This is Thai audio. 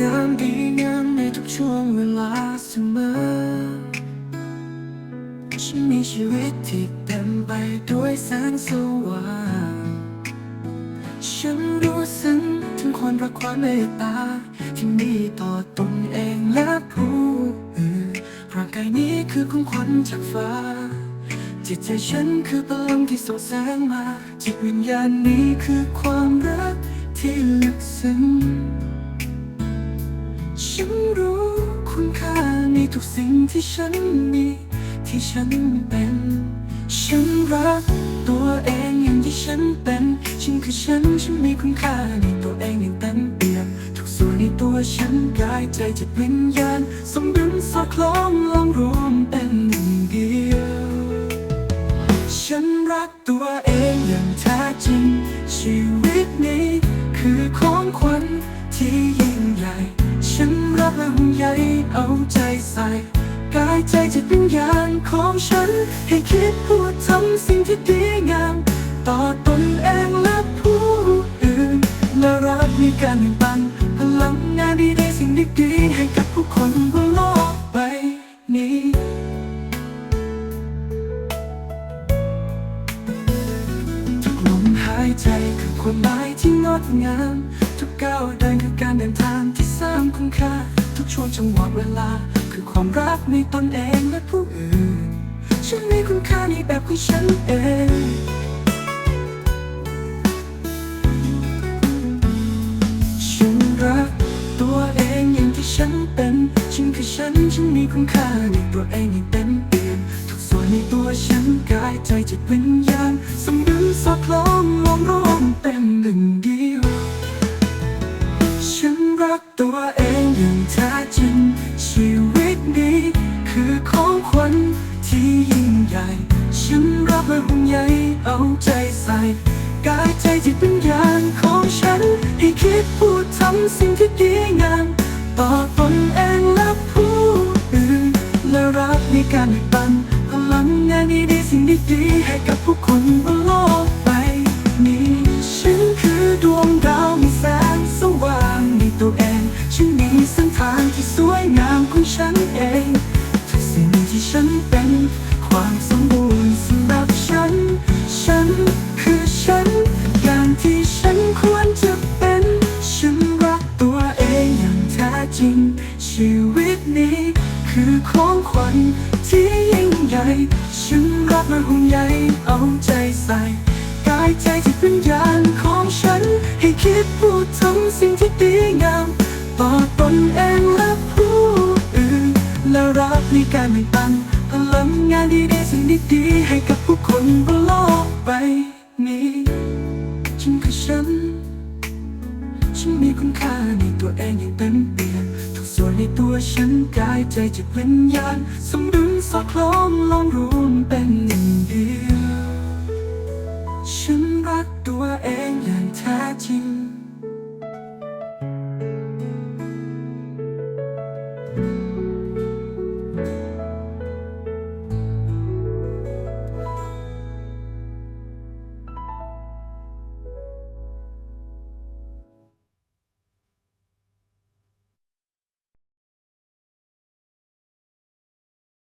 งามดีงามในทุกช่วงเวลาเสมอ ฉันมีชีวิตที่เต็มไปด้วยแสงสว่าง ฉันรู้ซึ้งถึงความรักความเมตตา ที่มีต่อตนเองและผู้อื่นร่างกายนี้คือของขวัญจากฟ้า จิตใจฉันคือพลังที่ส่องแสงมา จิตวิญญาณนี้คือความรักที่ลึกซึ้ง รู้ คุณค่าในทุกสิ่งที่ฉันมี ที่ฉันเป็น ฉันรักตัวเองอย่างที่ฉันเป็น ฉันคือฉัน ฉันมีคุณค่าในตัวเองอย่างเต็มเปี่ยมทุกส่วนในตัวฉันกายใจจิตวิญญาณสมดุลสอดคล้องลองรวมเป็นหนึ่งเดียว ฉันรักตัวเองอย่างแท้ ห่วงใยเอาใจใส่ กายใจจิตวิญญาณของฉัน ให้คิดพูดทำสิ่งที่ดีงาม ต่อตนเองและผู้อื่น และรักมีการแบ่งปัน พลังงานดีๆสิ่งดีๆให้กับผู้คนบนโลกใบนี้ทุกลมหายใจคือความหมายที่งดงาม ทุกก้าวเดินคือการเดินทางที่ สร้างคุณค่า ทุกช่วงจังหวะเวลา คือความรักในตนเองและผู้อื่น ฉันมีคุณค่าในแบบของฉันเองฉันรักตัวเองอย่างที่ฉันเป็น ฉันคือฉัน ฉันมีคุณค่าในตัวเองอย่างเต็มเปี่ยมทุกส่วนในตัวฉันกายใจจิตวิญญาณสมดุลสอดคล้องรวมรว คือของขวัญที่ยิ่งใหญ่ ฉันรักและห่วงใยเอาใจใส่ กายใจจิตวิญญาณของฉันให้คิดพูดทำสิ่งที่ดีงามต่อตนเองและผู้อื่น และรักในการแบ่งปันพลังงานดีๆสิ่งดีๆให้กับผู้คนบนโลกใบนี้ ฉันคือดวง ของขวัญที่ยิ่งใหญ่ ฉันรักและห่วงใยเอาใจใส่ กายใจจิตวิญญาณของฉัน ให้คิดพูดทำสิ่งที่ดีงามต่อตนเองและผู้อื่น และรักในการแบ่งปันพลังงานดีๆสิ่งดีๆให้กับผู้คนบนโลกใบนี้ฉันคือฉัน ฉันมีคุณค่าในตัวเองอย่างเต็มเปี่ยม ในตัวฉันกายใจจิตวิญญาณ สมดุลสอดคล้องลองรวมเป็นหนึ่งเดียว ฉันรักตัวเองอย่า